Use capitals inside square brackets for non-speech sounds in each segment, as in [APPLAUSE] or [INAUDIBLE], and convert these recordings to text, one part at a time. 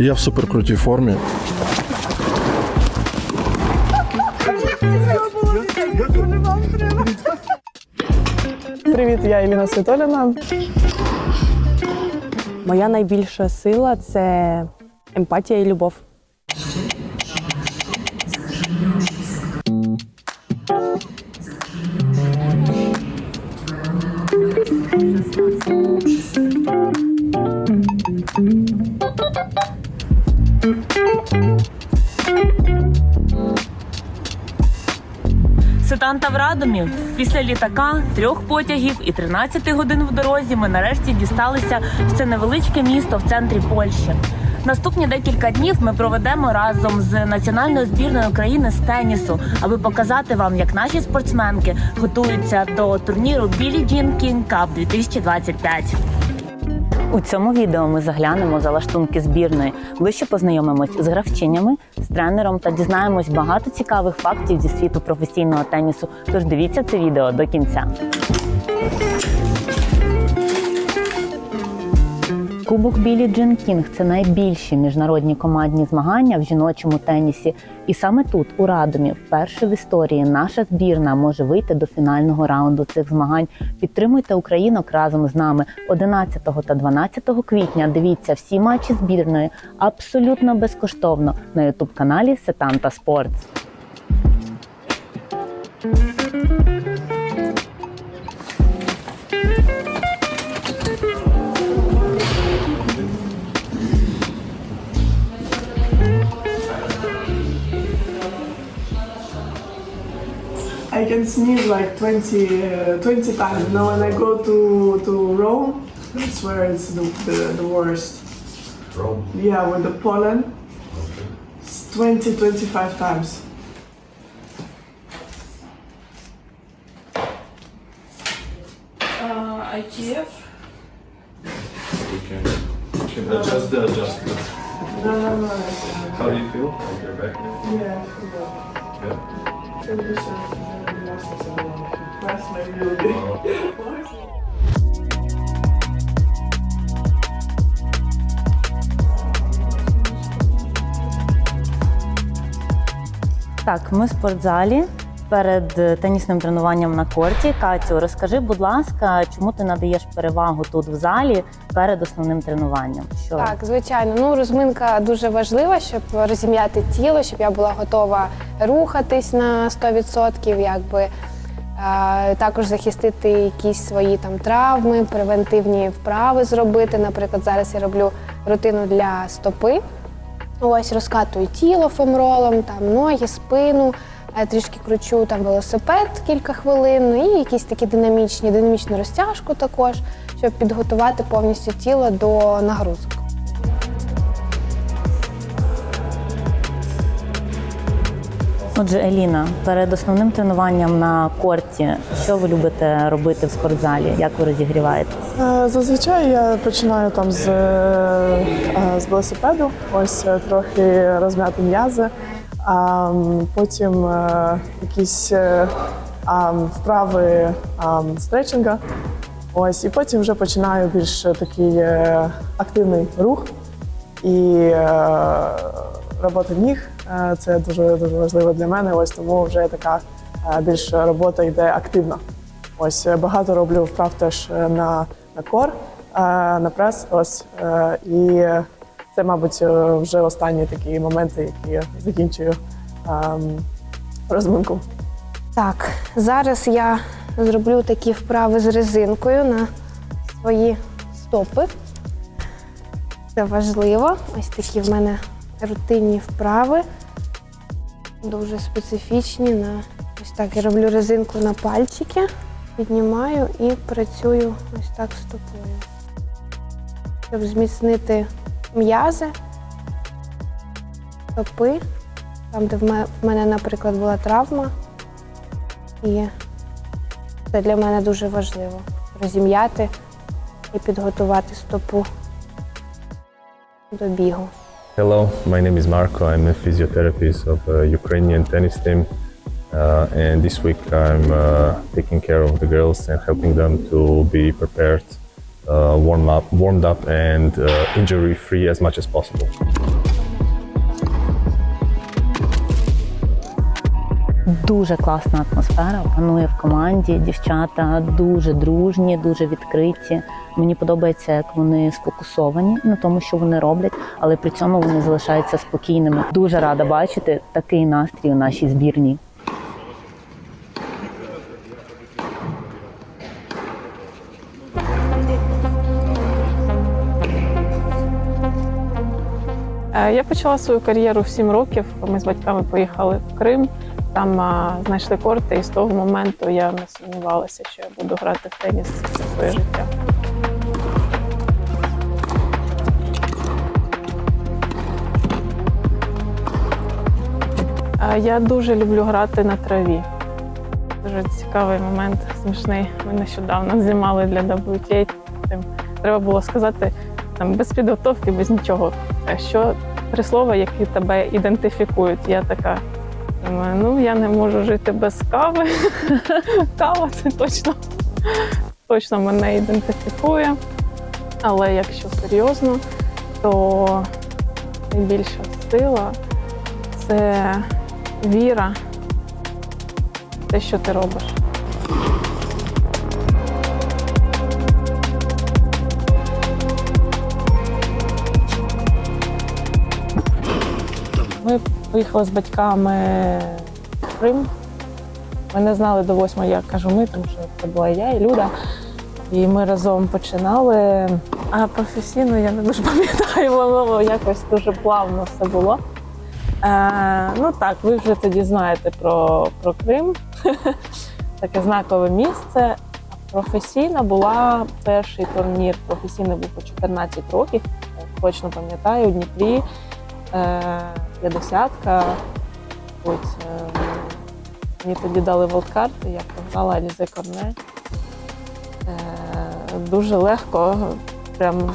Я в суперкрутій формі. Привіт, я Еліна Світоліна. Моя найбільша сила це емпатія і любов. Сетанта в Радомі. Після літака, трьох потягів і 13 годин в дорозі ми нарешті дісталися в це невеличке місто в центрі Польщі. Наступні декілька днів ми проведемо разом з національною збірною України з тенісу, аби показати вам, як наші спортсменки готуються до турніру Білі Джін Кінг Кап 2025. У цьому відео ми заглянемо за лаштунки збірної, ближче познайомимось з гравчинями, з тренером та дізнаємось багато цікавих фактів зі світу професійного тенісу. Тож дивіться це відео до кінця. Кубок Білі Джин Кінг це найбільші міжнародні командні змагання в жіночому тенісі. І саме тут, у Радомі, вперше в історії наша збірна може вийти до фінального раунду цих змагань. Підтримуйте українок разом з нами 11 та 12 квітня. Дивіться всі матчі збірної абсолютно безкоштовно на ютуб каналі Сетанта Спортс. I can sneeze like 20, uh, 20 times. You know, when I go to, to Rome, that's where it's the, the, the worst. Rome. Yeah, with the pollen, it's 20, 25 times. Uh, I Kiev. We can, we can adjust the adjustment. No, no, no. How do you feel? Like your back? Yeah, I forgot. Yeah. Maybe this is the Так, ми спортзалі перед е, тенісним тренуванням на корті. Катю, розкажи, будь ласка, чому ти надаєш перевагу тут в залі перед основним тренуванням? Що Так, звичайно. Ну розминка дуже важлива, щоб розім'яти тіло, щоб я була готова рухатись на 100%, якби. Також захистити якісь свої там травми, превентивні вправи зробити. Наприклад, зараз я роблю рутину для стопи. Ось розкатую тіло фемролом, там ноги, спину, трішки кручу там велосипед кілька хвилин, ну і якісь такі динамічні, динамічну розтяжку також, щоб підготувати повністю тіло до нагрузок. Отже, Еліна, перед основним тренуванням на корті, що ви любите робити в спортзалі? Як ви розігріваєтесь? Е, Зазвичай я починаю там з, е, з велосипеду, ось е, трохи розм'яти м'язи, а потім е, якісь е, вправи а, стретчинга. Ось, і потім вже починаю більш такий е, активний рух і е, робота ніг. Це дуже дуже важливо для мене. Ось тому вже така більш робота йде активна. Ось багато роблю вправ теж на, на кор, на прес. Ось і це, мабуть, е, вже останні такі моменти, які закінчую ем, розминку. Так, зараз я зроблю такі вправи з резинкою на свої стопи. Це важливо. Ось такі в мене рутинні вправи. Дуже специфічні. На... Ось так я роблю резинку на пальчики, піднімаю і працюю ось так стопою. Щоб зміцнити м'язи, стопи, там, де в мене, наприклад, була травма. І це для мене дуже важливо розім'яти і підготувати стопу до бігу. Hello, my name is Marco. I'm a physiotherapist of a Ukrainian tennis team. Uh, and this week I'm uh, taking care of the girls and helping them to be prepared, uh, warm up, warmed up and uh, injury free as much as possible. Дуже класна атмосфера панує в команді. Дівчата дуже дружні, дуже відкриті. Мені подобається, як вони сфокусовані на тому, що вони роблять, але при цьому вони залишаються спокійними. Дуже рада бачити такий настрій у нашій збірній. Я почала свою кар'єру в 7 років. Ми з батьками поїхали в Крим. Там а, знайшли корти, і з того моменту я не сумнівалася, що я буду грати в теніс все своє життя. Я дуже люблю грати на траві. Дуже цікавий момент, смішний. Ми нещодавно знімали для WTA. Треба було сказати там без підготовки, без нічого. Що три слова, які тебе ідентифікують. Я така ну я не можу жити без кави. [LAUGHS] Кава це точно, точно мене ідентифікує. Але якщо серйозно, то найбільша сила це віра в те, що ти робиш. Ми поїхали з батьками в Крим. Ми не знали до восьмої, я кажу ми, тому що це була я і Люда. І ми разом починали. А професійно я не дуже [LAUGHS] пам'ятаю, воно якось дуже плавно все було. Е, ну так, ви вже тоді знаєте про, про Крим. [LAUGHS] Таке знакове місце. Професійна була перший турнір. Професійний був по 14 років. Точно пам'ятаю, у Дніпрі. Е, 50 Ось, е, мені тоді дали волдкарти, я програла Алізе Корне. Е, дуже легко, прям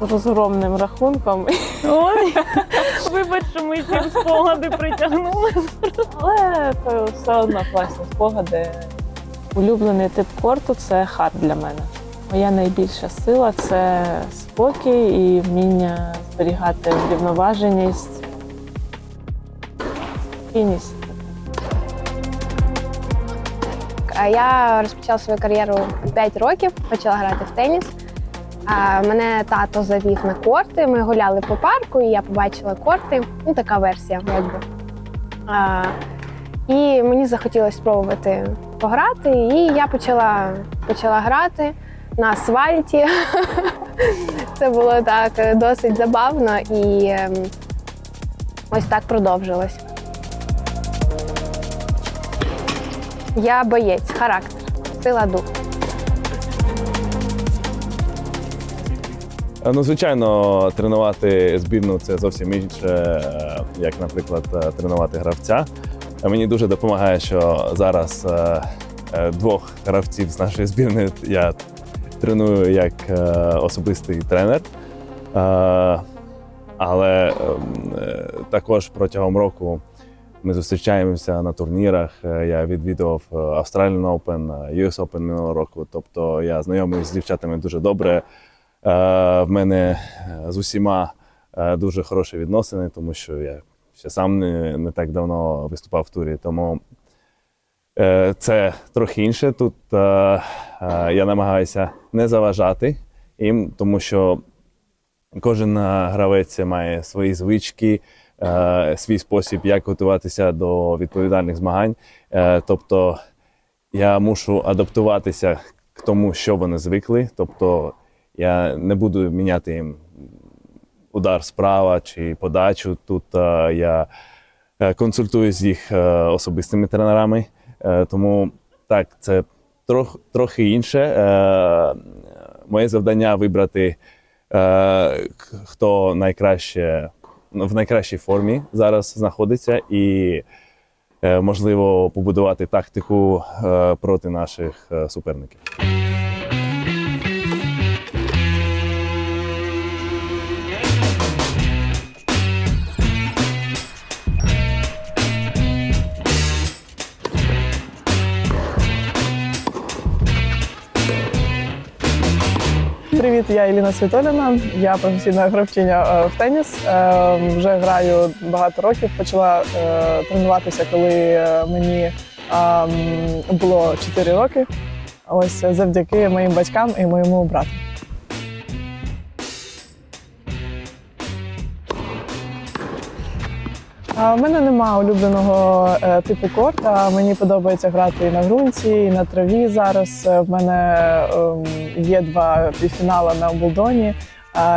з, розгромним рахунком. Ой, вибач, що ми ці спогади притягнули. Але це все одно класні спогади. Улюблений тип корту це хард для мене. Моя найбільша сила це спокій і вміння зберігати врівноваженість, спокійність. Я розпочала свою кар'єру 5 років, почала грати в теніс. Мене тато завів на корти. Ми гуляли по парку, і я побачила корти. Ну, така версія, якби. І мені захотілося спробувати пограти, і я почала, почала грати на асфальті. [LAUGHS] Це було так досить забавно і ем, ось так продовжилось. Я боєць, характер, сила духу. Ну, звичайно, тренувати збірну це зовсім інше, е, як, наприклад, е, тренувати гравця. Мені дуже допомагає, що зараз е, е, двох гравців з нашої збірної я треную як е, особистий тренер. Е, Але ем, е, також протягом року ми зустрічаємося на турнірах. Е, Я відвідував е, Australian Open, е, US Open минулого року. Тобто я знайомий з дівчатами дуже добре. В мене з усіма дуже хороші відносини, тому що я ще сам не, не так давно виступав в турі. Тому це трохи інше. Тут я намагаюся не заважати їм, тому що кожен гравець має свої звички, свій спосіб, як готуватися до відповідальних змагань. Е, Тобто я мушу адаптуватися к тому, що вони звикли. Тобто я не буду міняти їм удар справа чи подачу. Тут е, я е, консультуюсь з їх е, особистими тренерами. Е, тому так, це трох, трохи інше. Е, моє завдання вибрати, е, хто найкраще в найкращій формі зараз знаходиться, і е, можливо побудувати тактику е, проти наших е, суперників. Я Еліна Світоліна. Я професійна гравчиня е, в теніс. Е, Вже граю багато років. Почала е, тренуватися, коли мені було 4 роки. Ось завдяки моїм батькам і моєму брату. У мене нема улюбленого е, типу корта. Мені подобається грати і на ґрунті, і на траві. Зараз Е, в мене ем, є два півфінали на Умблдоні.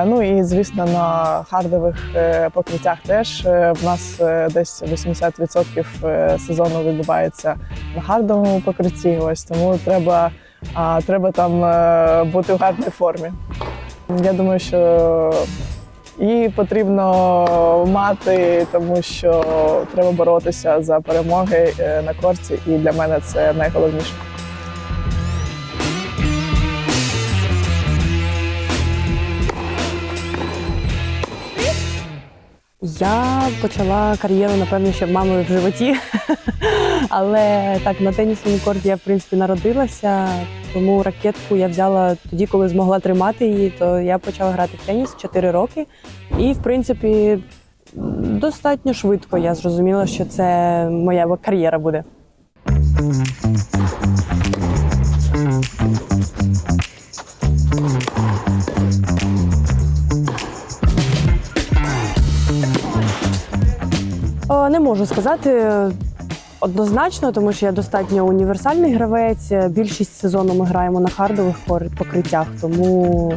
Ну і звісно на хардових е, покриттях теж Е, в нас е, десь 80% е, сезону відбувається на хардовому покритті. Ось тому треба, треба там е, бути в гарній формі. Я думаю, що її потрібно мати, тому що треба боротися за перемоги е, на корці, і для мене це найголовніше. Я почала кар'єру, напевно, ще в мами в животі. [LAUGHS] Але так, на тенісному корті я, в принципі, народилася, тому ракетку я взяла тоді, коли змогла тримати її, то я почала грати в теніс 4 роки. І, в принципі, достатньо швидко я зрозуміла, що це моя кар'єра буде. Не можу сказати однозначно, тому що я достатньо універсальний гравець. Більшість сезону ми граємо на хардових покриттях, тому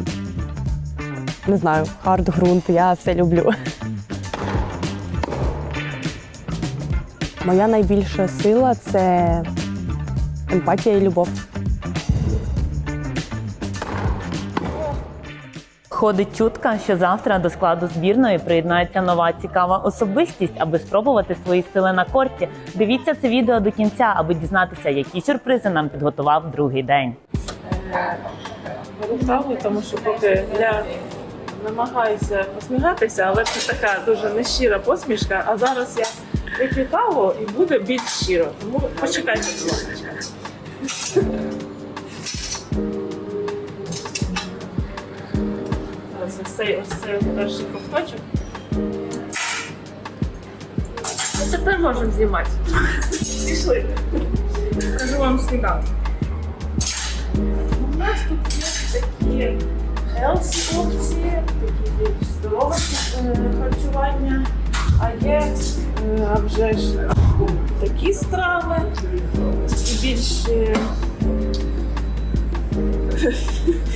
не знаю, хард, ґрунт, я все люблю. Моя найбільша сила це емпатія і любов. Ходить чутка, що завтра до складу збірної приєднається нова цікава особистість, аби спробувати свої сили на корті. Дивіться це відео до кінця, аби дізнатися, які сюрпризи нам підготував другий день. Беру тому що поки я намагаюся посміхатися, але це така дуже нещира посмішка. А зараз я вип'ю каву і буде більш щиро. Тому почекайте. Ось цей ось цей перший ковточок. Ну, тепер можемо знімати. Пішли. Скажу вам сніданок. У нас тут є такі healthy опції, такі більш здорове е, харчування, а є е, а вже ж такі страви і більш е,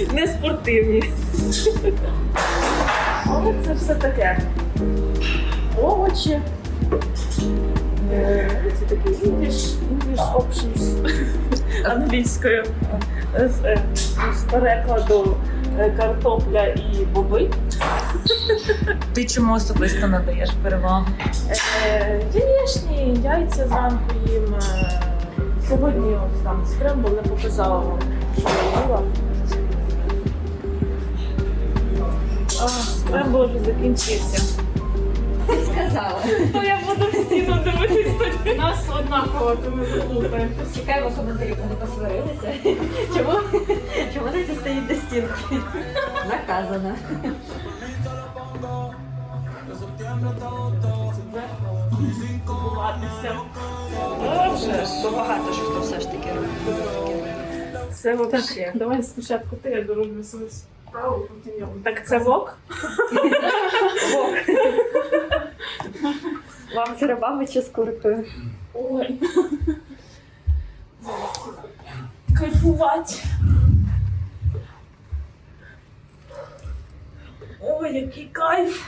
[LAUGHS] не спортивні. Але це все таке. Овочі. Е, Це такі English, English options англійською з, е, з перекладу е, картопля і боби. Ти чому особисто надаєш перевагу? Е, Яєчні, яйця зранку їм. Сьогодні ось там скрембл не показала вам, що я їла. А, скрембл вже закінчився. Ти сказала. То я буду в стіну дивитись, тоді нас однаково, то ми заплутаємо. Чекаємо коментарі, коли посварилися. Чому? Чому не стоїть до стінки? Наказано. Ховатися. Добре. Багато що хто все ж таки робить. Це вообще. Давай спочатку ти, я дороблю свою. Так це вок? Вам з рибами чи з куркою? Ой. Кайфувати. Ой, який кайф.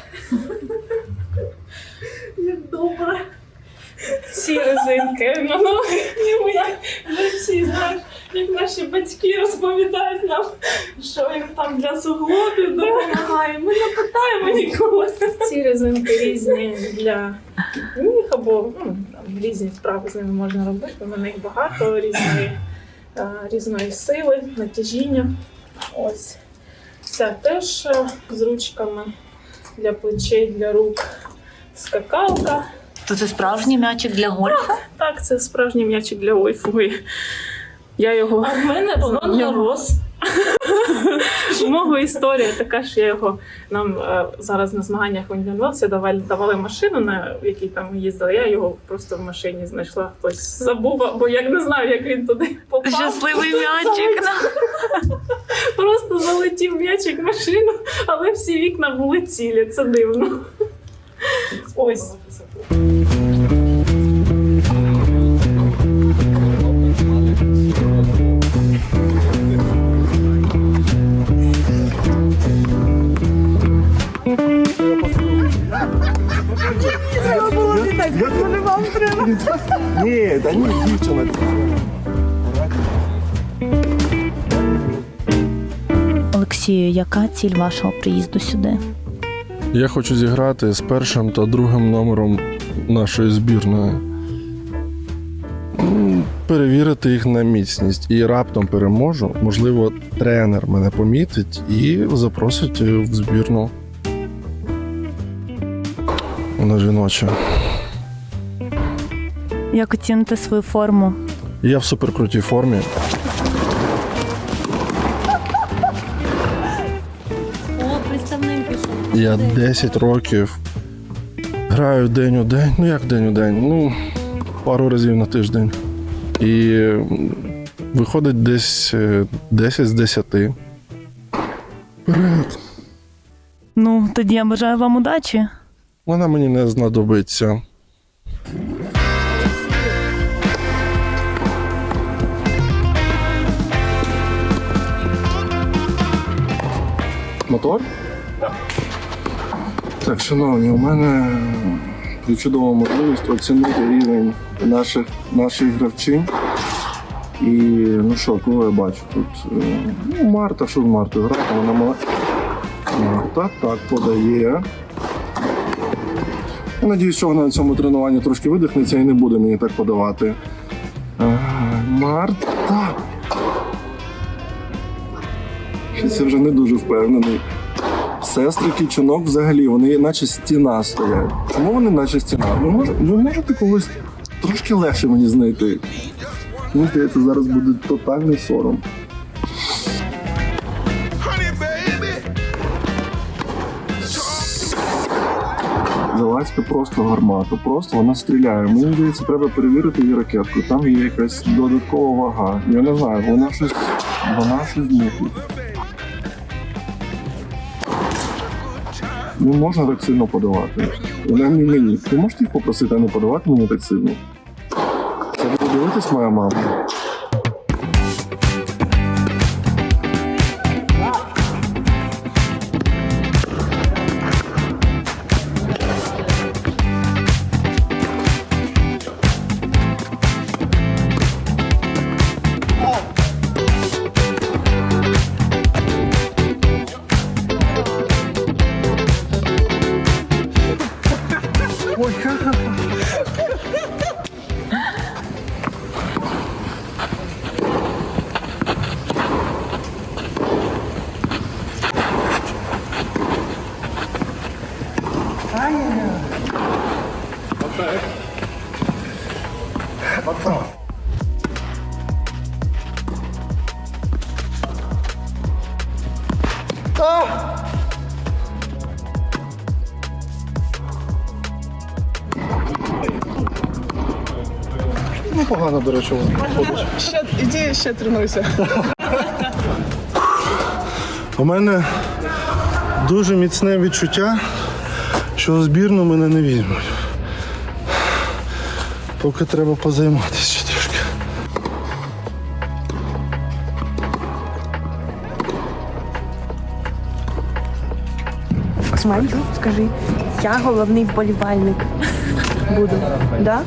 Як добре. Ці резинки ноги, ніби як ці, знаєш, як наші батьки розповідають нам, що їм там для суглобів допомагає. Ми не питаємо ніколи. Ці резинки різні для ніг або ну, там, різні справи з ними можна робити. У мене їх багато різної, е, різної сили, натяжіння. Ось. Ця теж е, з ручками для плечей, для рук. Скакалка. То це справжній м'ячик для гольфу? Так, це справжній м'ячик для ой-фуй. Я його. А в мене [LAUGHS] воно рос. У мого історія така, що я його нам е, зараз на змаганнях в Indian давали, давали машину, на якій там ми їздили. Я його просто в машині знайшла. Хтось забув, бо я не знаю, як він туди попав. Щасливий м'ячик. Просто залетів м'ячик в машину, але всі вікна були цілі. Це дивно. Ось. Ні, та ні, дівчина. Олексію, яка ціль вашого приїзду сюди? Я хочу зіграти з першим та другим номером нашої збірної. Перевірити їх на міцність і раптом переможу. Можливо, тренер мене помітить і запросить в збірну. На жіночу. Як оціните свою форму? Я в суперкрутій формі. О, представник пішов. Я 10 років граю день у день. Ну як день у день? Ну, пару разів на тиждень. І виходить десь е, 10 з 10. Вперед. Ну, тоді я бажаю вам удачі. Вона мені не знадобиться. Мотор? Так, шановні, у мене чудова можливість оцінити рівень наших, наших гравців. І ну що, кого я бачу? Тут е, ну, Марта, що з Мартою грати, вона мала. Марта так подає. Я надіюсь, що вона на цьому тренуванні трошки видихнеться і не буде мені так подавати. Марта. Щось я вже не дуже впевнений. Сестри Кічунок взагалі, вони наче стіна стоять. Чому вони наче стіна? Ви, мож, ви можете когось трошки легше мені знайти? Мені здається, зараз буде тотальний сором. Завадська просто гармата, просто вона стріляє. Мені здається, треба перевірити її ракетку. Там є якась додаткова вага. Я не знаю, вона щось. Вона щось мутить. Не можна так сильно подавати. Вона не мені. Ти можеш їх попросити не подавати мені так сильно? Це буде дивитись моя мама. Ну, погано, до речі, вона. Ще іди, ще тренуйся. У мене дуже міцне відчуття, що в збірну мене не візьмуть. Поки треба позайматися ще скажи, я головний вболівальник буду. Да?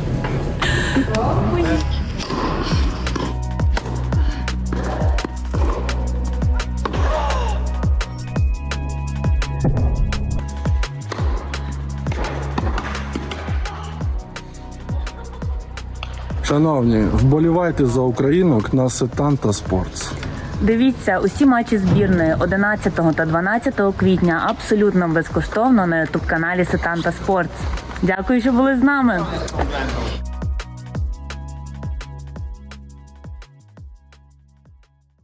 Шановні, вболівайте за українок на Сетанта Спортс. Дивіться усі матчі збірної 11 та 12 квітня абсолютно безкоштовно на ютуб каналі Сетанта Спортс. Дякую, що були з нами.